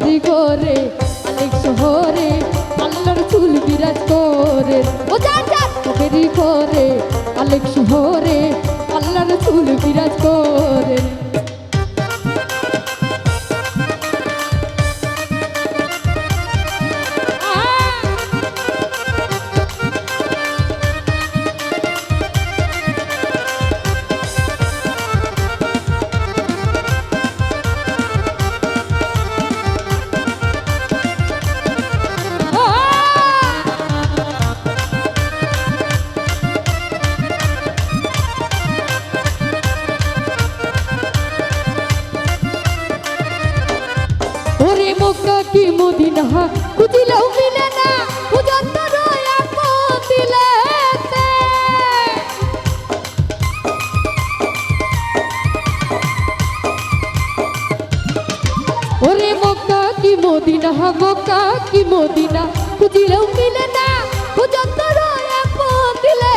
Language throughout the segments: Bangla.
কবেরি করে অনেক শহরে আল্লাহর চুল বিরাজ করে। ও করে অনেক শহরে আল্লাহর চুল বিরাজ করে। কি মদিনা খুঁজিলেও মিলে না খুঁজন্ত দিলে ওরে মক্কা কি মদিনা, মক্কা কি মদিনা, খুঁজিলেও মিলে না খুঁজন্ত দিলে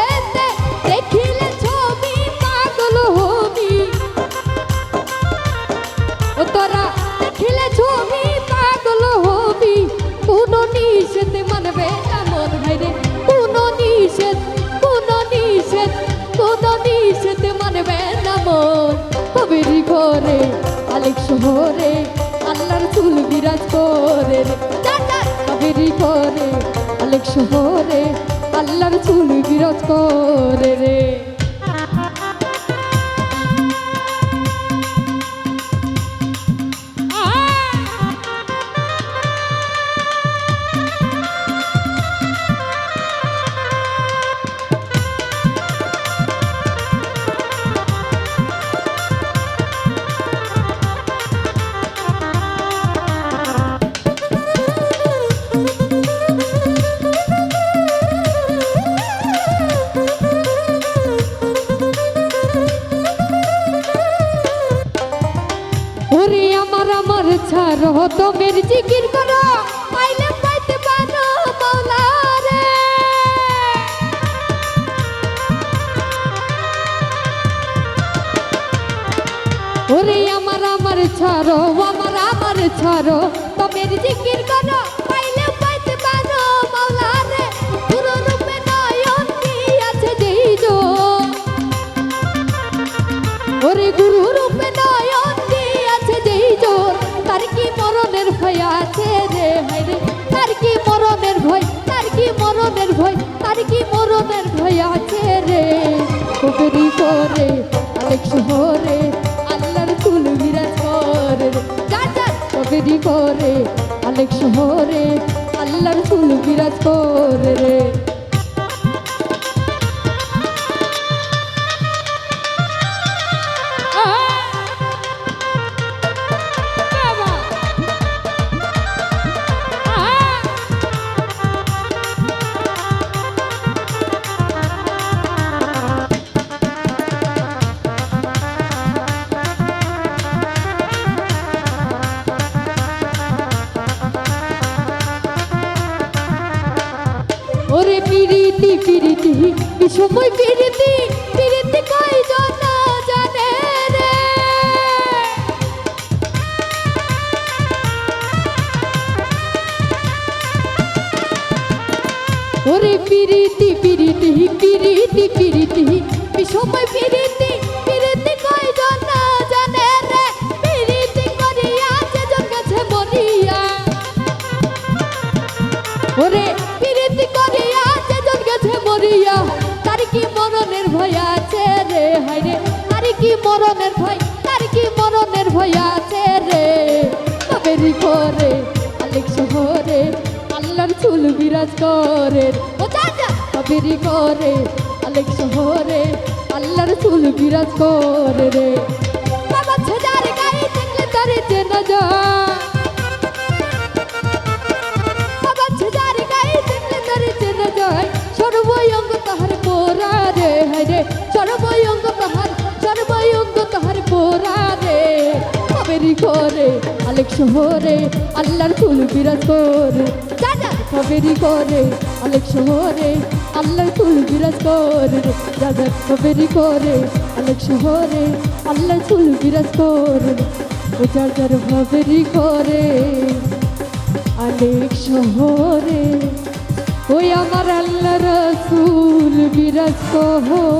শহরে আল্লাহর চুল বিরোধ করে রে। ছাড়ো তোমের জিকির করো পাইলে পাইতে পারো রে ওরে আমার আমার ছাড়ো, আমার আমার ছাড়ো। তোমের জিকির করো করে আলেক শহরে, আল্লাহর কুল বিরাজ করে রে পরে আলেক শহরে, আল্লাহর কুল বিরাজ করে রে। পিরিতি পিরিতি বিষময় পিরিতি পিরিতি ওরে পিরিতি পিরিতি পিরিতি পিরিতি পিরিতি পিরিতি কি মরণের ভয় আছে রে? হায়রে তার কি মরণের ভয়? তার কি মরণের ভয় আছে রে? কবেরি করে আলেক শহরে, আল্লাহর চুল বিরাজ করে ও কবেরি করে আলেক শহরে, আল্লাহর চুল বিরাজ করে রে। বাবা ছেদার গায়ে দেখলে তারে চেনা যায় এক শহরে আল্লাহর ফুল বিরাজ করে। যার খবেরি করে, অনেক শহরে আল্লাহর ফুল বিরাজ করে। যার খবেরি করে, অনেক শহরে আল্লাহর ফুল বিরাজ করে। ও যার যার করে, অনেক শহরে। ওই আমার আল্লাহর রসুল বিরাজ কহ